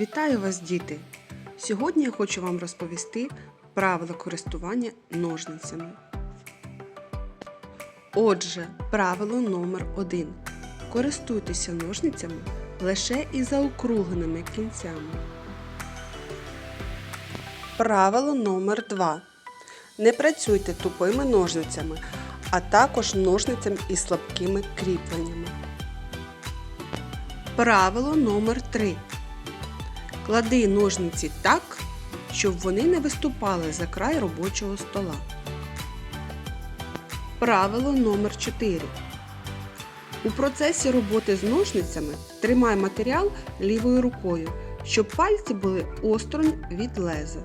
Вітаю вас, діти! Сьогодні я хочу вам розповісти правила користування ножницями. Отже, правило номер 1 Користуйтеся ножницями лише із заокругленими кінцями. Правило номер 2 Не працюйте тупими ножницями, а також ножницями із слабкими кріпленнями. Правило номер 3 Клади ножниці так, щоб вони не виступали за край робочого стола. Правило номер 4 У процесі роботи з ножницями тримай матеріал лівою рукою, щоб пальці були осторонь від леза.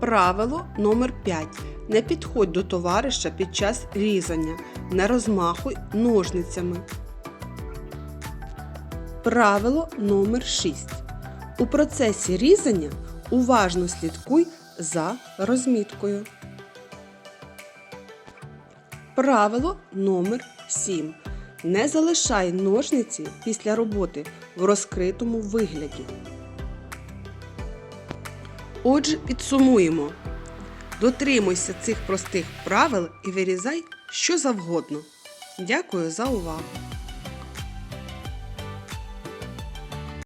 Правило номер 5 Не підходь до товариша під час різання. Не розмахуй ножницями. Правило номер 6 У процесі різання уважно слідкуй за розміткою. Правило номер 7 Не залишай ножниці після роботи в розкритому вигляді. Отже, підсумуємо. Дотримуйся цих простих правил і вирізай що завгодно. Дякую за увагу!